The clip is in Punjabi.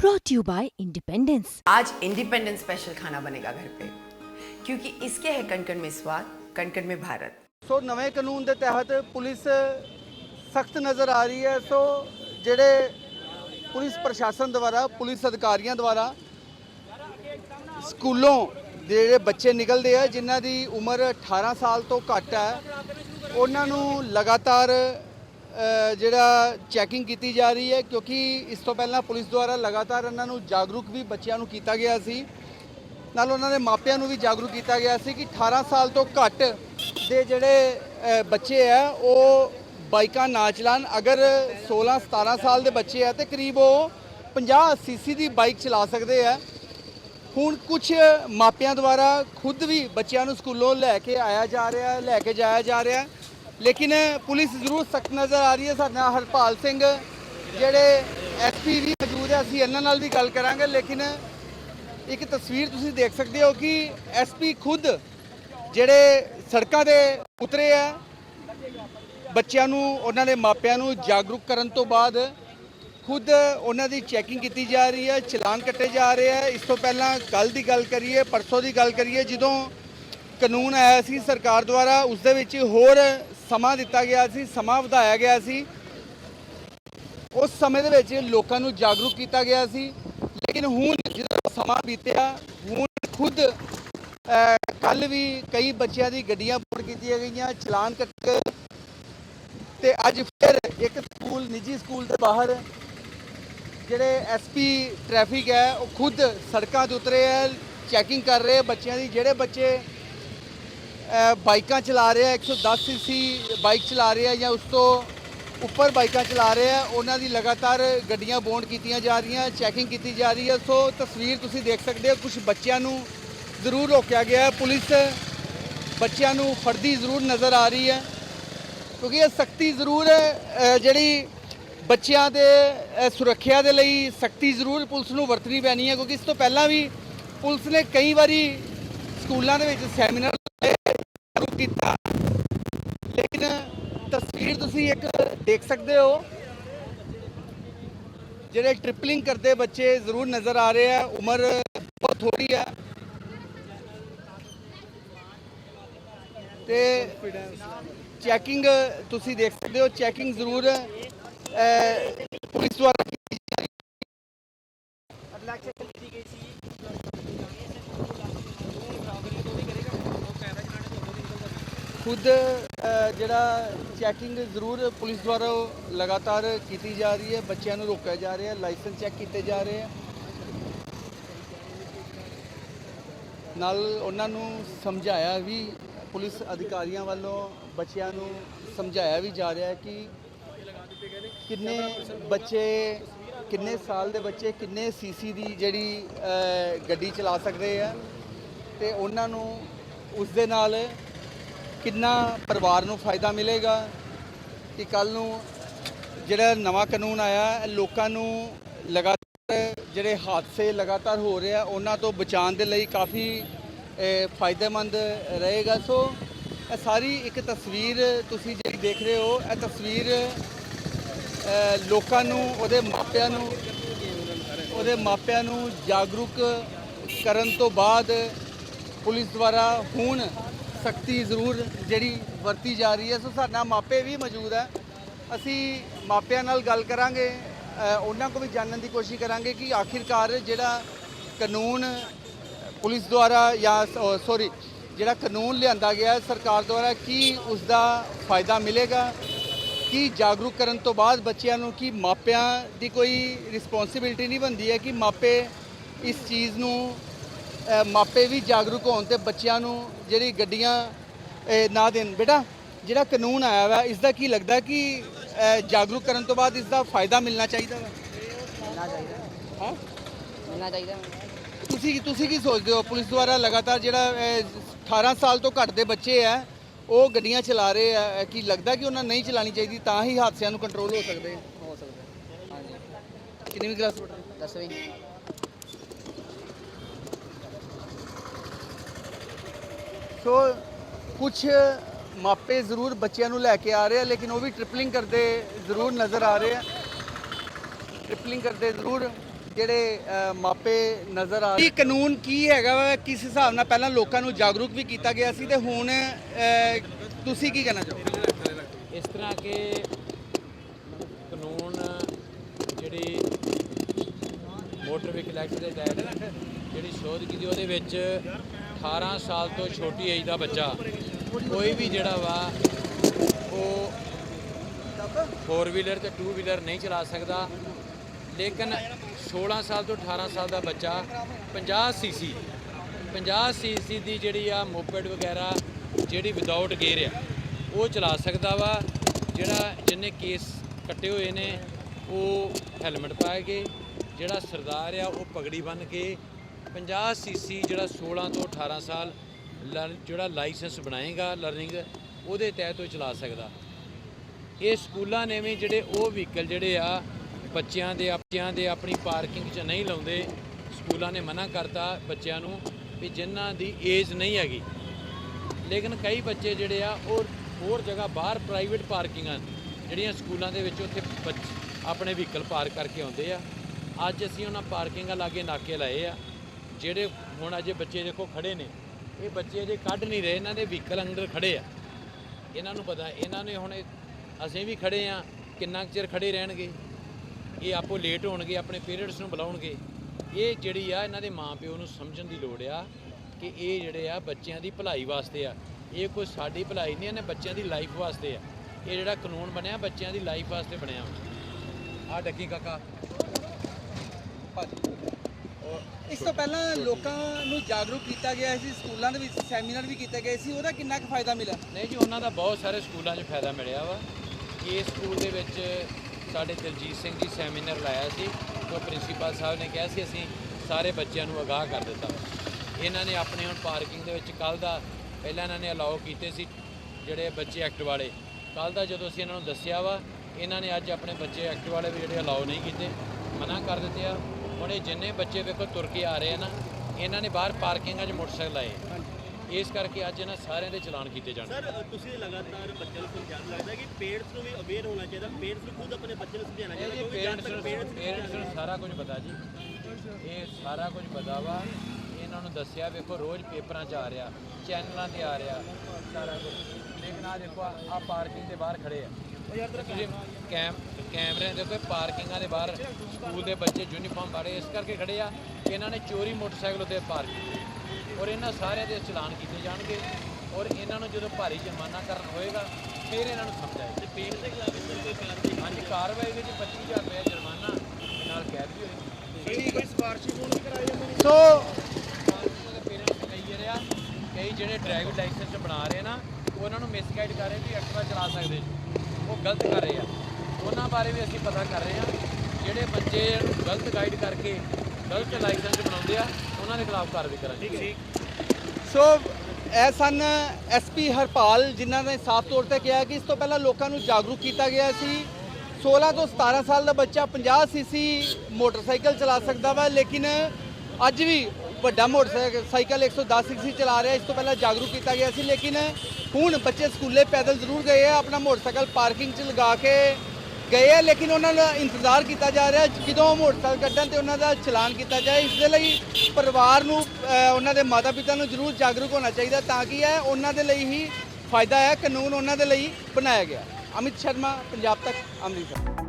brought to you by Independence. आज इंडिपेंडेंस स्पेशल खाना बनेगा घर पे क्योंकि इसके है कणकण में स्वाद कणकण में भारत ਸੋ ਨਵੇਂ ਕਾਨੂੰਨ ਦੇ ਤਹਿਤ ਪੁਲਿਸ ਸਖਤ ਨਜ਼ਰ ਆ ਰਹੀ ਹੈ ਸੋ ਜਿਹੜੇ ਪੁਲਿਸ ਪ੍ਰਸ਼ਾਸਨ ਦੁਆਰਾ ਪੁਲਿਸ ਅਧਿਕਾਰੀਆਂ ਦੁਆਰਾ ਸਕੂਲੋਂ ਦੇ ਜਿਹੜੇ ਬੱਚੇ ਨਿਕਲਦੇ ਆ ਜਿਨ੍ਹਾਂ ਦੀ ਉਮਰ 18 ਸਾਲ ਤੋਂ ਘੱਟ ਹੈ ਉਹਨਾਂ ਨੂੰ ਲਗਾਤਾਰ ਅ, ਜਿਹੜਾ ਚੈਕਿੰਗ ਕੀਤੀ ਜਾ ਰਹੀ ਹੈ, ਕਿਉਂਕਿ ਇਸ ਤੋਂ ਪਹਿਲਾਂ ਪੁਲਿਸ ਦੁਆਰਾ ਲਗਾਤਾਰ ਇਹਨਾਂ ਨੂੰ ਜਾਗਰੂਕ ਵੀ ਬੱਚਿਆਂ ਨੂੰ ਕੀਤਾ ਗਿਆ ਸੀ। ਨਾਲ ਉਹਨਾਂ ਦੇ ਮਾਪਿਆਂ ਨੂੰ ਵੀ ਜਾਗਰੂਕ ਕੀਤਾ ਗਿਆ ਸੀ ਕਿ 18 ਸਾਲ ਤੋਂ ਘੱਟ ਦੇ ਜਿਹੜੇ ਬੱਚੇ ਆ, ਉਹ ਬਾਈਕਾਂ ਨਾ ਚਲਾਉਣ। ਅਗਰ 16 17 ਸਾਲ ਦੇ ਬੱਚੇ ਆ, ਤੇ ਕਰੀਬ ਉਹ 50 ਸੀਸੀ ਦੀ ਬਾਈਕ ਚਲਾ ਸਕਦੇ ਆ। ਹੁਣ ਕੁਝ ਮਾਪਿਆਂ ਦੁਆਰਾ ਖੁਦ ਵੀ ਬੱਚਿਆਂ ਨੂੰ ਸਕੂਲੋਂ ਲੈ ਕੇ ਆਇਆ ਜਾ ਰਿਹਾ, ਲੈ ਕੇ ਜਾਇਆ ਜਾ ਰਿਹਾ। ਲੇਕਿਨ ਪੁਲਿਸ ਜ਼ਰੂਰ ਸਖਤ ਨਜ਼ਰ ਆ ਰਹੀ ਹੈ। ਸਾਡੇ ਨਾਲ ਹਰਪਾਲ ਸਿੰਘ, ਜਿਹੜੇ ਐਸਪੀ ਵੀ ਮੌਜੂਦ ਹੈ, ਅਸੀਂ ਇਹਨਾਂ ਨਾਲ ਵੀ ਗੱਲ ਕਰਾਂਗੇ। ਲੇਕਿਨ ਇੱਕ ਤਸਵੀਰ ਤੁਸੀਂ ਦੇਖ ਸਕਦੇ ਹੋ ਕਿ ਐਸਪੀ ਖੁਦ ਜਿਹੜੇ ਸੜਕਾਂ ਤੇ ਉਤਰੇ ਆ, ਬੱਚਿਆਂ ਨੂੰ, ਉਹਨਾਂ ਦੇ ਮਾਪਿਆਂ ਨੂੰ ਜਾਗਰੂਕ ਕਰਨ ਤੋਂ ਬਾਅਦ ਖੁਦ ਉਹਨਾਂ ਦੀ ਚੈਕਿੰਗ ਕੀਤੀ ਜਾ ਰਹੀ ਹੈ, ਚਲਾਨ ਕੱਟੇ ਜਾ ਰਹੇ ਆ ਇਸ ਤੋਂ ਪਹਿਲਾਂ ਕੱਲ ਦੀ ਗੱਲ ਕਰੀਏ, ਪਰਸੋਂ ਦੀ ਗੱਲ ਕਰੀਏ, ਜਦੋਂ ਕਾਨੂੰਨ ਆਇਆ ਸੀ ਸਰਕਾਰ ਦੁਆਰਾ, ਉਸ ਦੇ ਵਿੱਚ ਹੋਰ ਸਮਾਂ ਦਿੱਤਾ ਗਿਆ ਸੀ, ਸਮਾਂ ਵਧਾਇਆ ਗਿਆ ਸੀ। ਉਸ ਸਮੇਂ ਦੇ ਵਿੱਚ ਲੋਕਾਂ ਨੂੰ ਜਾਗਰੂਕ ਕੀਤਾ ਗਿਆ ਸੀ। ਲੇਕਿਨ ਹੁਣ ਜਦੋਂ ਸਮਾਂ ਬੀਤਿਆ, ਹੁਣ ਖੁਦ ਕੱਲ ਵੀ ਕਈ ਬੱਚਿਆਂ ਦੀ ਗੱਡੀਆਂ ਬੋਰਡ ਕੀਤੀਆਂ ਗਈਆਂ, ਚਲਾਨ ਕੱਟ ਤੇ ਅੱਜ ਫਿਰ ਇੱਕ ਸਕੂਲ, ਨਿੱਜੀ ਸਕੂਲ ਦੇ ਬਾਹਰ ਜਿਹੜੇ ਐਸਪੀ ਟ੍ਰੈਫਿਕ ਹੈ, ਉਹ ਖੁਦ ਸੜਕਾਂ ਤੇ ਉਤਰੇ ਹੈ, ਚੈਕਿੰਗ ਕਰ ਰਹੇ ਬੱਚਿਆਂ ਦੀ ਜਿਹੜੇ ਬੱਚੇ ਬਾਈਕਾਂ ਚਲਾ ਰਹੇ ਆ 110 ਸੀਸੀ ਬਾਈਕ ਚਲਾ ਰਿਹਾ ਜਾਂ ਉਸ ਤੋਂ ਉੱਪਰ ਬਾਈਕਾਂ ਚਲਾ ਰਹੇ ਆ ਉਹਨਾਂ ਦੀ ਲਗਾਤਾਰ ਗੱਡੀਆਂ ਬੌਂਡ ਕੀਤੀਆਂ ਜਾ ਰਹੀਆਂ ਚੈਕਿੰਗ ਕੀਤੀ ਜਾ ਰਹੀ ਹੈ। ਸੋ ਤਸਵੀਰ ਤੁਸੀਂ ਦੇਖ ਸਕਦੇ ਹੋ ਕੁਝ ਬੱਚਿਆਂ ਨੂੰ ਜ਼ਰੂਰ ਰੋਕਿਆ ਗਿਆ ਹੈ। ਪੁਲਿਸ ਬੱਚਿਆਂ ਨੂੰ ਫੜਦੀ ਜ਼ਰੂਰ ਨਜ਼ਰ ਆ ਰਹੀ ਹੈ ਕਿਉਂਕਿ ਇਹ ਸਖਤੀ ਜ਼ਰੂਰ ਅ, ਜਿਹੜੀ ਬੱਚਿਆਂ ਦੇ ਸੁਰੱਖਿਆ ਦੇ ਲਈ ਸਖਤੀ ਜ਼ਰੂਰ ਪੁਲਿਸ ਨੂੰ ਵਰਤਣੀ ਪੈਣੀ ਹੈ ਕਿਉਂਕਿ ਇਸ ਤੋਂ ਪਹਿਲਾਂ ਵੀ ਪੁਲਿਸ ਨੇ ਕਈ ਵਾਰੀ ਸਕੂਲਾਂ ਦੇ ਵਿੱਚ ਸੈਮੀਨਾਰ ਕੀਤਾ। ਲੇਕਿਨ ਤਸਵੀਰ ਤੁਸੀਂ ਇੱਕ ਦੇਖ ਸਕਦੇ ਹੋ। ਜਿਹੜੇ ਟ੍ਰਿਪਲਿੰਗ ਕਰਦੇ ਬੱਚੇ ਜ਼ਰੂਰ ਨਜ਼ਰ ਆ ਰਹੇ ਆ। ਉਮਰ ਬਹੁਤ ਥੋੜੀ ਹੈ ਤੇ ਚੈਕਿੰਗ ਤੁਸੀਂ ਦੇਖ ਸਕਦੇ ਹੋ। ਚੈਕਿੰਗ ਜ਼ਰੂਰ ਪੁਲਿਸ ਦੁਆਰਾ ਕੀਤੀ ਜਾ ਰਹੀ ਖੁਦ ਜਿਹੜਾ ਚੈਕਿੰਗ ਜ਼ਰੂਰ ਪੁਲਿਸ ਦੁਆਰਾ ਲਗਾਤਾਰ ਕੀਤੀ ਜਾ ਰਹੀ ਹੈ, ਬੱਚਿਆਂ ਨੂੰ ਰੋਕਿਆ ਜਾ ਰਿਹਾ ਲਾਇਸੈਂਸ ਚੈੱਕ ਕੀਤੇ ਜਾ ਰਹੇ ਆ ਨਾਲ ਉਹਨਾਂ ਨੂੰ ਸਮਝਾਇਆ ਵੀ, ਪੁਲਿਸ ਅਧਿਕਾਰੀਆਂ ਵੱਲੋਂ ਬੱਚਿਆਂ ਨੂੰ ਸਮਝਾਇਆ ਵੀ ਜਾ ਰਿਹਾ ਹੈ ਕਿ ਕਿੰਨੇ ਬੱਚੇ, ਕਿੰਨੇ ਸਾਲ ਦੇ ਬੱਚੇ, ਕਿੰਨੇ ਸੀਸੀ ਦੀ ਜਿਹੜੀ ਗੱਡੀ ਚਲਾ ਸਕਦੇ ਆ। ਤੇ ਉਹਨਾਂ ਨੂੰ ਉਸ ਦੇ ਨਾਲ ਕਿੰਨਾ ਪਰਿਵਾਰ ਨੂੰ ਫਾਇਦਾ ਮਿਲੇਗਾ ਕਿ ਕੱਲ ਨੂੰ ਜਿਹੜਾ ਨਵਾਂ ਕਾਨੂੰਨ ਆਇਆ, ਲੋਕਾਂ ਨੂੰ ਲਗਾਤਾਰ ਜਿਹੜੇ ਹਾਦਸੇ ਲਗਾਤਾਰ ਹੋ ਰਹੇ ਆ, ਉਹਨਾਂ ਤੋਂ ਬਚਾਉਣ ਦੇ ਲਈ ਕਾਫੀ ਫਾਇਦੇਮੰਦ ਰਹੇਗਾ। ਸੋ ਇਹ ਸਾਰੀ ਇੱਕ ਤਸਵੀਰ ਤੁਸੀਂ ਜਿਹੜੀ ਦੇਖ ਰਹੇ ਹੋ, ਇਹ ਤਸਵੀਰ ਲੋਕਾਂ ਨੂੰ, ਉਹਦੇ ਮਾਪਿਆਂ ਨੂੰ, ਉਹਦੇ ਮਾਪਿਆਂ ਨੂੰ ਜਾਗਰੂਕ ਕਰਨ ਤੋਂ ਬਾਅਦ ਪੁਲਿਸ ਦੁਆਰਾ ਹੁਣ ਸਖਤੀ ਜ਼ਰੂਰ ਜਿਹੜੀ ਵਰਤੀ ਜਾ ਰਹੀ ਹੈ, ਸੋ ਸਾਡੇ ਨਾਲ ਮਾਪੇ ਵੀ ਮੌਜੂਦ ਹੈ। ਅਸੀਂ ਮਾਪਿਆਂ ਨਾਲ ਗੱਲ ਕਰਾਂਗੇ ਉਹਨਾਂ ਕੋਲ ਵੀ ਜਾਣਨ ਦੀ ਕੋਸ਼ਿਸ਼ ਕਰਾਂਗੇ ਕਿ ਆਖਿਰਕਾਰ ਜਿਹੜਾ ਕਾਨੂੰਨ ਪੁਲਿਸ ਦੁਆਰਾ ਜਾਂ ਸੌਰੀ ਜਿਹੜਾ ਕਾਨੂੰਨ ਲਿਆਂਦਾ ਗਿਆ ਸਰਕਾਰ ਦੁਆਰਾ ਕੀ ਉਸ ਦਾ ਫਾਇਦਾ ਮਿਲੇਗਾ, ਕੀ ਜਾਗਰੂਕ ਕਰਨ ਤੋਂ ਬਾਅਦ ਬੱਚਿਆਂ ਨੂੰ, ਕਿ ਮਾਪਿਆਂ ਦੀ ਕੋਈ ਰਿਸਪੌਂਸਿਬਿਲਟੀ ਨਹੀਂ ਬਣਦੀ ਹੈ ਕਿ ਮਾਪੇ ਇਸ ਚੀਜ਼ ਨੂੰ ਮਾਪੇ ਵੀ ਜਾਗਰੂਕ ਹੋਣ ਤੇ ਬੱਚਿਆਂ ਨੂੰ ਜਿਹੜੀ ਗੱਡੀਆਂ ਨਾ ਦੇਣ। ਬੇਟਾ ਜਿਹੜਾ ਕਾਨੂੰਨ ਆਇਆ ਵਾ ਇਸ ਦਾ ਕੀ ਲੱਗਦਾ ਕਿ ਜਾਗਰੂਕ ਕਰਨ ਤੋਂ ਬਾਅਦ ਇਸ ਦਾ ਫਾਇਦਾ ਮਿਲਣਾ ਚਾਹੀਦਾ ਵਾ? ਮਿਲਣਾ ਚਾਹੀਦਾ। ਤੁਸੀਂ ਤੁਸੀਂ ਕੀ ਸੋਚਦੇ ਹੋ? ਪੁਲਿਸ ਦੁਆਰਾ ਲਗਾਤਾਰ ਜਿਹੜਾ 18 ਸਾਲ ਤੋਂ ਘੱਟ ਦੇ ਬੱਚੇ ਆ ਉਹ ਗੱਡੀਆਂ ਚਲਾ ਰਹੇ ਆ ਕੀ ਲੱਗਦਾ ਕਿ ਉਹਨਾਂ ਨਹੀਂ ਚਲਾਣੀ ਚਾਹੀਦੀ ਤਾਂ ਹੀ ਹਾਦਸਿਆਂ ਨੂੰ ਕੰਟਰੋਲ ਹੋ ਸਕਦੇ ਹੋ ਸਕਦੇ। ਹਾਂਜੀ। ਕਿੰਨੀ ਕਲਾਸ ਪੜ੍ਹਦੇ 10ਵੀਂ ਸੋ ਕੁਝ ਮਾਪੇ ਜ਼ਰੂਰ ਬੱਚਿਆਂ ਨੂੰ ਲੈ ਕੇ ਆ ਰਹੇ ਆ ਲੇਕਿਨ ਉਹ ਵੀ ਟ੍ਰਿਪਲਿੰਗ ਕਰਦੇ ਜ਼ਰੂਰ ਨਜ਼ਰ ਆ ਰਹੇ ਆ। ਟ੍ਰਿਪਲਿੰਗ ਕਰਦੇ ਜ਼ਰੂਰ ਜਿਹੜੇ ਮਾਪੇ ਨਜ਼ਰ ਆ ਇਹ ਕਾਨੂੰਨ ਕੀ ਹੈਗਾ ਵਾ? ਕਿਸ ਹਿਸਾਬ ਨਾਲ ਪਹਿਲਾਂ ਲੋਕਾਂ ਨੂੰ ਜਾਗਰੂਕ ਵੀ ਕੀਤਾ ਗਿਆ ਸੀ ਤੇ ਹੁਣ ਤੁਸੀਂ ਕੀ ਕਹਿਣਾ ਚਾਹੋਗੇ? ਇਸ ਤਰ੍ਹਾਂ ਕਿ ਕਾਨੂੰਨ ਜਿਹੜੀ ਮੋਟਰ ਵਹੀਕਲ ਐਕਟ ਦੇ ਤਹਿਤ ਜਿਹੜੀ ਸੋਧ ਕੀਤੀ ਉਹਦੇ ਵਿੱਚ 18 ਸਾਲ ਤੋਂ ਛੋਟੀ ਏਜ ਦਾ ਬੱਚਾ। ਕੋਈ ਵੀ ਜਿਹੜਾ ਵਾ, ਉਹ ਫੋਰ ਵੀਲਰ ਤੇ ਟੂ ਵੀਲਰ ਨਹੀਂ ਚਲਾ ਸਕਦਾ। ਲੇਕਿਨ 16 ਸਾਲ ਤੋਂ 18 ਸਾਲ ਦਾ ਬੱਚਾ 50 ਸੀਸੀ 50 ਸੀਸੀ ਦੀ ਜਿਹੜੀ ਆ ਮੋਪੈਡ ਵਗੈਰਾ, ਜਿਹੜੀ ਵਿਦਆਊਟ ਗੇਅਰ ਆ, ਉਹ ਚਲਾ ਸਕਦਾ ਵਾ। ਜਿਹੜਾ ਜਿੰਨੇ ਕੇਸ ਕੱਟੇ ਹੋਏ ਨੇ, ਉਹ ਹੈਲਮਟ ਪਾ ਕੇ, ਜਿਹੜਾ ਸਰਦਾਰ ਆ, ਉਹ ਪਗੜੀ ਬੰਨ ਕੇ 50 ਸੀਸੀ ਜਿਹੜਾ 16 ਤੋਂ 18 ਸਾਲ ਲਰ- ਜਿਹੜਾ ਲਾਇਸੈਂਸ ਬਣਾਏਗਾ ਲਰਨਿੰਗ, ਉਹਦੇ ਤਹਿਤ ਉਹ ਚਲਾ ਸਕਦਾ। ਇਹ ਸਕੂਲਾਂ ਨੇ ਵੀ ਜਿਹੜੇ ਉਹ ਵਹੀਕਲ ਜਿਹੜੇ ਆ, ਬੱਚਿਆਂ ਦੇ ਬੱਚਿਆਂ ਦੇ ਆਪਣੀ ਪਾਰਕਿੰਗ 'ਚ ਨਹੀਂ ਲਾਉਂਦੇ, ਸਕੂਲਾਂ ਨੇ ਮਨਾ ਕਰਤਾ ਬੱਚਿਆਂ ਨੂੰ ਵੀ ਜਿਨ੍ਹਾਂ ਦੀ ਏਜ ਨਹੀਂ ਹੈਗੀ। ਲੇਕਿਨ ਕਈ ਬੱਚੇ ਜਿਹੜੇ ਆ, ਉਹ ਹੋਰ ਜਗ੍ਹਾ ਬਾਹਰ ਪ੍ਰਾਈਵੇਟ ਪਾਰਕਿੰਗਾਂ ਜਿਹੜੀਆਂ ਸਕੂਲਾਂ ਦੇ ਵਿੱਚ ਉੱਥੇ ਬੱਚ- ਆਪਣੇ ਵਹੀਕਲ ਪਾਰਕ ਕਰਕੇ ਆਉਂਦੇ ਆ। ਅੱਜ ਅਸੀਂ ਉਹਨਾਂ ਪਾਰਕਿੰਗਾਂ ਲਾਗੇ ਨਾਕੇ ਲਾਏ ਆ। ਜਿਹੜੇ ਹੁਣ ਅਜੇ ਬੱਚੇ ਦੇਖੋ ਖੜੇ ਨੇ, ਇਹ ਬੱਚੇ ਅਜੇ ਕੱਢ ਨਹੀਂ ਰਹੇ, ਇਹਨਾਂ ਦੇ ਵਹੀਕਲ ਅੰਦਰ ਖੜੇ ਆ। ਇਹਨਾਂ ਨੂੰ ਪਤਾ, ਇਹਨਾਂ ਨੇ ਹੁਣ ਅਸੀਂ ਵੀ ਖੜੇ ਆ, ਕਿੰਨਾ ਕੁ ਚਿਰ ਖੜੇ ਰਹਿਣਗੇ? ਇਹ ਆਪੋ ਲੇਟ ਹੋਣਗੇ, ਆਪਣੇ ਪੇਰੈਂਟਸ ਨੂੰ ਬੁਲਾਉਣਗੇ। ਇਹ ਜਿਹੜੀ ਆ, ਇਹਨਾਂ ਦੇ ਮਾਪਿਓ ਨੂੰ ਸਮਝਣ ਦੀ ਲੋੜ ਆ ਕਿ ਇਹ ਜਿਹੜੇ ਆ, ਬੱਚਿਆਂ ਦੀ ਭਲਾਈ ਵਾਸਤੇ ਆ। ਇਹ ਕੋਈ ਸਾਡੀ ਭਲਾਈ ਨਹੀਂ, ਇਹਨੇ ਬੱਚਿਆਂ ਦੀ ਲਾਈਫ ਵਾਸਤੇ ਆ। ਇਹ ਜਿਹੜਾ ਕਾਨੂੰਨ ਬਣਿਆ, ਬੱਚਿਆਂ ਦੀ ਲਾਈਫ ਵਾਸਤੇ ਬਣਿਆ ਆ ਡੱਕੀ ਕਾਕਾ। ਇਸ ਤੋਂ ਪਹਿਲਾਂ ਲੋਕਾਂ ਨੂੰ ਜਾਗਰੂਕ ਕੀਤਾ ਗਿਆ ਸੀ, ਸਕੂਲਾਂ ਦੇ ਵਿੱਚ ਸੈਮੀਨਾਰ ਵੀ ਕੀਤੇ ਗਏ ਸੀ, ਉਹਦਾ ਕਿੰਨਾ ਕੁ ਫਾਇਦਾ ਮਿਲਿਆ? ਨਹੀਂ ਜੀ, ਉਹਨਾਂ ਦਾ ਬਹੁਤ ਸਾਰੇ ਸਕੂਲਾਂ 'ਚ ਫਾਇਦਾ ਮਿਲਿਆ ਵਾ ਇਸ ਸਕੂਲ ਦੇ ਵਿੱਚ ਸਾਡੇ ਦਲਜੀਤ ਸਿੰਘ ਜੀ ਸੈਮੀਨਾਰ ਲਾਇਆ ਸੀ ਉਹ ਪ੍ਰਿੰਸੀਪਲ ਸਾਹਿਬ ਨੇ ਕਿਹਾ ਸੀ, ਅਸੀਂ ਸਾਰੇ ਬੱਚਿਆਂ ਨੂੰ ਅਗਾਹ ਕਰ ਦਿੱਤਾ ਵਾ। ਇਹਨਾਂ ਨੇ ਆਪਣੇ ਹੁਣ ਪਾਰਕਿੰਗ ਦੇ ਵਿੱਚ ਕੱਲ ਦਾ, ਪਹਿਲਾਂ ਇਹਨਾਂ ਨੇ ਅਲਾਉ ਕੀਤੇ ਸੀ ਜਿਹੜੇ ਬੱਚੇ ਐਕਟ ਵਾਲੇ। ਕੱਲ ਦਾ ਜਦੋਂ ਅਸੀਂ ਇਹਨਾਂ ਨੂੰ ਦੱਸਿਆ ਵਾ, ਇਹਨਾਂ ਨੇ ਅੱਜ ਆਪਣੇ ਬੱਚੇ ਐਕਟ ਵਾਲੇ ਵੀ ਜਿਹੜੇ ਅਲਾਉ ਨਹੀਂ ਕੀਤੇ, ਮਨਾ ਕਰ ਦਿੱਤੇ ਆ। ਹੁਣ ਇਹ ਜਿੰਨੇ ਬੱਚੇ ਵੇਖੋ ਤੁਰ ਕੇ ਆ ਰਹੇ ਆ ਨਾ ਇਹਨਾਂ ਨੇ ਬਾਹਰ ਪਾਰਕਿੰਗਾਂ 'ਚ ਮੋਟਰਸਾਈਕਲ ਲਾਏ। ਇਸ ਕਰਕੇ ਅੱਜ ਇਹਨਾਂ ਸਾਰਿਆਂ ਦੇ ਚਲਾਨ ਕੀਤੇ ਜਾਣ ਸਰ ਤੁਸੀਂ ਲਗਾਤਾਰ ਬੱਚਿਆਂ ਨੂੰ ਸਮਝਾਉਣ ਲੱਗਦਾ ਕਿ ਪੇਰੈਂਟਸ ਨੂੰ ਵੀ ਅਵੇਅਰ ਹੋਣਾ ਚਾਹੀਦਾ ਪੇਰੈਂਟਸ ਨੂੰ ਖੁਦ ਆਪਣੇ ਬੱਚੇ ਨੂੰ ਸਮਝਾਉਣਾ ਚਾਹੀਦਾ ਕਿਉਂਕਿ ਪੇਰੈਂਟਸ ਪੇਰੈਂਟਸ ਨੂੰ ਸਾਰਾ ਕੁਝ ਪਤਾ ਜੀ। ਇਹ ਸਾਰਾ ਕੁਝ ਪਤਾ ਵਾ। ਇਹਨਾਂ ਨੂੰ ਦੱਸਿਆ ਵੇਖੋ ਰੋਜ਼ ਪੇਪਰਾਂ 'ਚ ਆ ਰਿਹਾ ਚੈਨਲਾਂ ਤੇ ਆ ਰਿਹਾ ਸਾਰਾ ਕੁਝ। ਲੇਕਿਨ ਆ ਦੇਖੋ ਆ ਪਾਰਕਿੰਗ ਦੇ ਬਾਹਰ ਖੜੇ ਆ। ਕੈਮ ਕੈਮਰਿਆਂ ਦੇ ਉੱਤੇ ਪਾਰਕਿੰਗਾਂ ਦੇ ਬਾਹਰ ਸਕੂਲ ਦੇ ਬੱਚੇ ਯੂਨੀਫਾਰਮ ਬਾਰੇ ਇਸ ਕਰਕੇ ਖੜੇ ਆ ਕਿ ਇਹਨਾਂ ਨੇ ਚੋਰੀ ਮੋਟਰਸਾਈਕਲ ਉੱਤੇ ਪਾਰਕ ਕੀਤੇ। ਔਰ ਇਹਨਾਂ ਸਾਰਿਆਂ ਦੇ ਚਲਾਨ ਕੀਤੇ ਜਾਣਗੇ ਔਰ ਇਹਨਾਂ ਨੂੰ ਜਦੋਂ ਭਾਰੀ ਜੁਰਮਾਨਾ ਕਰਨ ਹੋਏਗਾ ਫਿਰ ਇਹਨਾਂ ਨੂੰ ਸਮਝ ਆਏਗੀ ਪੇਰੈਂਟਸ ਦੇ ਖਿਲਾਫ ਇਸ ਤਰ੍ਹਾਂ ਕੋਈ ਕਾਰਵਾਈ ਹਾਂਜੀ ਕਾਰਵਾਈ ਵਿੱਚ 25000 ਰੁਪਏ ਜੁਰਮਾਨਾ ਤੇ ਨਾਲ ਕੈਦ ਵੀ ਹੋਏਗੀ ਕੋਈ ਕੋਈ ਸਿਫਾਰਸ਼ੀ ਫੋਨ ਵੀ ਕਰਾਏ ਜਾਂਦੇ ਸੋ ਪੇਰੈਂਟਸ ਕਈ ਜਿਹੜੇ ਆ ਕਈ ਜਿਹੜੇ ਡਰਾਈਵਿੰਗ ਲਾਇਸੈਂਸ ਬਣਾ ਰਹੇ ਨਾ ਉਹਨਾਂ ਨੂੰ ਮਿਸਗਾਈਡ ਕਰ ਰਹੇ ਵੀ ਐਕਟਿਵਾ ਚਲਾ ਸਕਦੇ ਜੀ ਉਹ ਗਲਤ ਕਰ ਰਹੇ ਆ। ਉਹਨਾਂ ਬਾਰੇ ਵੀ ਅਸੀਂ ਪਤਾ ਕਰ ਰਹੇ ਆ ਜਿਹੜੇ ਬੱਚੇ ਗਲਤ ਗਾਈਡ ਕਰਕੇ ਗਲਤ ਲਾਇਸੈਂਸ ਬਣਾਉਂਦੇ ਆ ਉਹਨਾਂ ਦੇ ਖਿਲਾਫ ਕਾਰਵਾਈ ਕਰਾਂਗੇ। ਸੋ ਇਹ ਸਨ ਐਸਪੀ ਹਰਪਾਲ ਜਿਨ੍ਹਾਂ ਨੇ ਸਾਫ਼ ਤੌਰ ਤੇ ਕਿਹਾ ਕਿ ਇਸ ਤੋਂ ਪਹਿਲਾਂ ਲੋਕਾਂ ਨੂੰ ਜਾਗਰੂਕ ਕੀਤਾ ਗਿਆ ਸੀ। 16 ਤੋਂ 17 ਸਾਲ ਦਾ ਬੱਚਾ 50 ਸੀਸੀ ਮੋਟਰਸਾਈਕਲ ਚਲਾ ਸਕਦਾ ਵਾ ਲੇਕਿਨ ਅੱਜ ਵੀ ਵੱਡਾ ਮੋਟਰਸਾਈਕਲ ਸਾਈਕਲ 110 ਸੀਸੀ ਚਲਾ ਰਿਹਾ ਇਸ ਤੋਂ ਪਹਿਲਾਂ ਜਾਗਰੂਕ ਕੀਤਾ ਗਿਆ ਸੀ। ਲੇਕਿਨ ਹੁਣ ਬੱਚੇ ਸਕੂਲੇ ਪੈਦਲ ਜ਼ਰੂਰ ਗਏ ਆ, ਆਪਣਾ ਮੋਟਰਸਾਈਕਲ ਪਾਰਕਿੰਗ 'ਚ ਲਗਾ ਕੇ ਗਏ ਆ, ਲੇਕਿਨ ਉਹਨਾਂ ਦਾ ਇੰਤਜ਼ਾਰ ਕੀਤਾ ਜਾ ਰਿਹਾ ਕਿਦੋਂ ਮੋਟਰਸਾਈਕਲ ਕੱਢਣ ਤੇ ਉਹਨਾਂ ਦਾ ਚਲਾਨ ਕੀਤਾ ਜਾਏ, ਇਸ ਦੇ ਲਈ ਪਰਿਵਾਰ ਨੂੰ ਉਹਨਾਂ ਦੇ ਮਾਤਾ-ਪਿਤਾ ਨੂੰ ਜ਼ਰੂਰ ਜਾਗਰੂਕ ਹੋਣਾ ਚਾਹੀਦਾ ਤਾਂ ਕਿ ਇਹ ਉਹਨਾਂ ਦੇ ਲਈ ਹੀ ਫਾਇਦਾ ਹੈ, ਕਾਨੂੰਨ ਉਹਨਾਂ ਦੇ ਲਈ ਬਣਾਇਆ ਗਿਆ। ਅਮਿਤ ਸ਼ਰਮਾ, ਪੰਜਾਬ ਤੱਕ ਅੰਮ੍ਰਿਤਸਰ